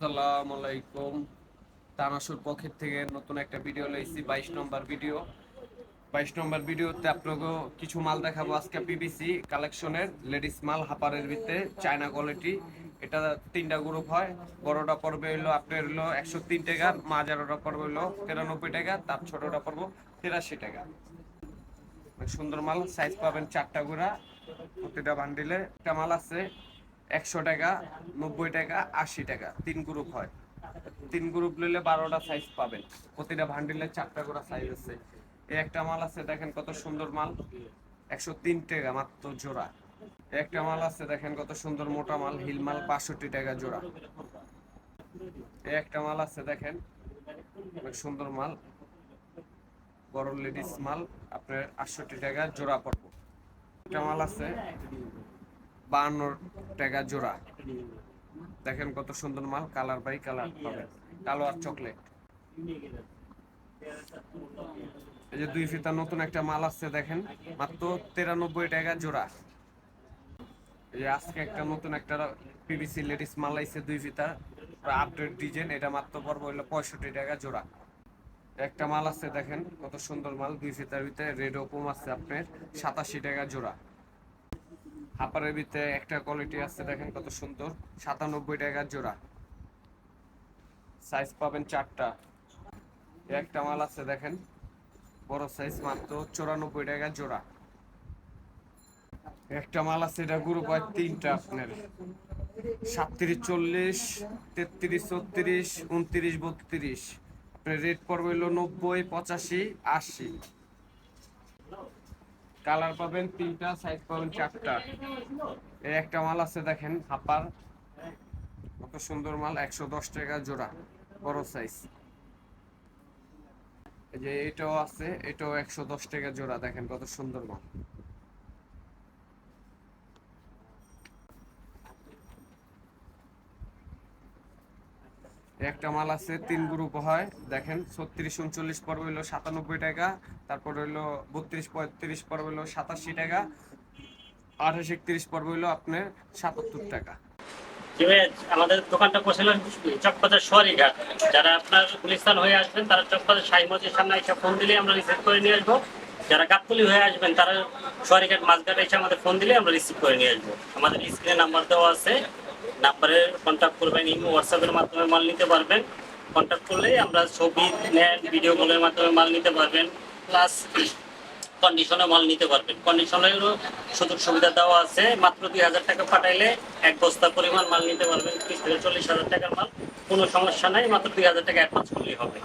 আসসালামু আলাইকুম। তানাসুর পক্ষের থেকে নতুন একটা ভিডিও লইছি, বাইশ নম্বর ভিডিও। বাইশ নম্বর ভিডিওতে আপনাকে কিছু মাল দেখাবো আজকে পিবিসি কালেকশনের, লেডিস মাল, হাপারের ভিতরে চায়না কোয়ালিটি। এটা তিনটা গ্রুপ হয়, বড়টা পড়বে হইল আপনার হইল একশো তিন টাকা, মাঝারোটা পড়বে হইল তিরানব্বই টাকা, তার ছোটটা পড়ব তিরাশি টাকা। সুন্দর মাল সাইজ পাবেন চারটা গুড়া প্রতিটা বান্ডিলে একটা মাল আছে একশো টাকা, নব্বই টাকা, আশি টাকা, তিন গ্রুপ হয়। তিন গ্রুপ নিলে বারোটা সাইজ পাবেন। প্রতিটা ভান্ডিলে চারটা করে সাইজ আছে। এই একটা মাল আছে, দেখেন কত সুন্দর মাল। একশো তিন টাকা মাত্র জোড়া। একটা মাল আছে, দেখেন কত সুন্দর মোটা মাল, হিল মাল বাষট্টি টাকা জোড়া। এই একটা মাল আছে, দেখেন, অনেক সুন্দর মাল। বড় লেডিস মাল, আপনার আটষট্টি টাকা জোড়া পড়ব। একটা মাল আছে বাহান্ন টাকা জোড়া। দেখেন কত সুন্দর মাল, কালার বাই কালার পাবেন। কালো আর চকলেট। এই যে দুই ফিতা নতুন একটা মাল আসছে, দেখেন, মাত্র তিরানব্বই টাকা জোড়া। এই আজকে একটা নতুন একটা পিভিসি লেডিস মাল আইছে দুই ফিতা আপডেট ডিজাইন, এটা মাত্র পড়ব হইল পঁয়ষট্টি টাকা জোড়া। একটা মাল আছে দেখেন, কত সুন্দর মাল, দুই ফিতার ভিতরে রেড ওপম আছে আপনার, সাতাশি টাকা জোড়া। হাপারের ভিতরে একটা কোয়ালিটি আছে, দেখেন কত সুন্দর। সাতানব্বই টাকা জোড়া। সাইজ পাবেন চারটা। একটা মাল আছে, দেখেন। বড় সাইজ মাত্র চৌরানব্বই টাকা জোড়া। একটা মাল আছে, এটা গ্রুপ হয় তিনটা আপনার। সাতত্রিশ চল্লিশ, তেত্রিশ চৌত্রিশ উনত্রিশ বত্রিশ। আপনার রেট পড়বে হলো নব্বই, পঁচাশি, আশি। কালার পাবেন তিনটা সাইজ পাবেন চারটা। এই একটা মাল আছে দেখেন হাপার কত সুন্দর মাল, একশো দশ টাকা জোড়া, বড় সাইজ এই যে এটাও আছে, এটাও একশো দশ টাকা জোড়া, দেখেন কত সুন্দর মাল। একটা মাল আছে, তিন গ্রুপ হয় দেখেন, ছত্রিশ উনচল্লিশ পর্ব হইল সাতানব্বই টাকা, তারপর হইল বত্রিশ, পঁয়ত্রিশ পর্ব হইল সাতাশি টাকা, আঠাশ, একত্রিশ পর্ব হইল আপনার সাতাত্তর টাকা। আমাদের দোকানটা বসেছিল চকবাজার শহরীঘাট যারা আপনার গুলিস্তান হয়ে আসবেন, তারা চকবাজার শাহী মসজিদের সামনে এসে ফোন দিলে আমরা রিসিভ করে নিয়ে আসব। যারা গাবতলি হয়ে আসবেন, তারা শহরীঘাট মাঝঘাট এসে আমাদের ফোন দিলে আমরা রিসিভ করে নিয়ে আসব। আমাদের স্ক্রিনে নাম্বার দেওয়া আছে। নাম্বারে কন্ট্যাক্ট করবেন, ইমো হোয়াটসঅ্যাপের মাধ্যমে মাল নিতে পারবেন। কন্ট্যাক্ট করলেই আমরা ছবি নেন ভিডিও কলের মাধ্যমে মাল নিতে পারবেন। প্লাস কন্ডিশনে মাল নিতে পারবেন। কন্ডিশনেরও সুযোগ সুবিধা দেওয়া আছে। মাত্র দুই হাজার টাকা পাঠাইলে এক বস্তা পরিমাণ মাল নিতে পারবেন। ত্রিশ থেকে চল্লিশ হাজার টাকার মাল, কোনো সমস্যা নাই। মাত্র দুই হাজার টাকা অ্যাডভান্স করলেই হবে।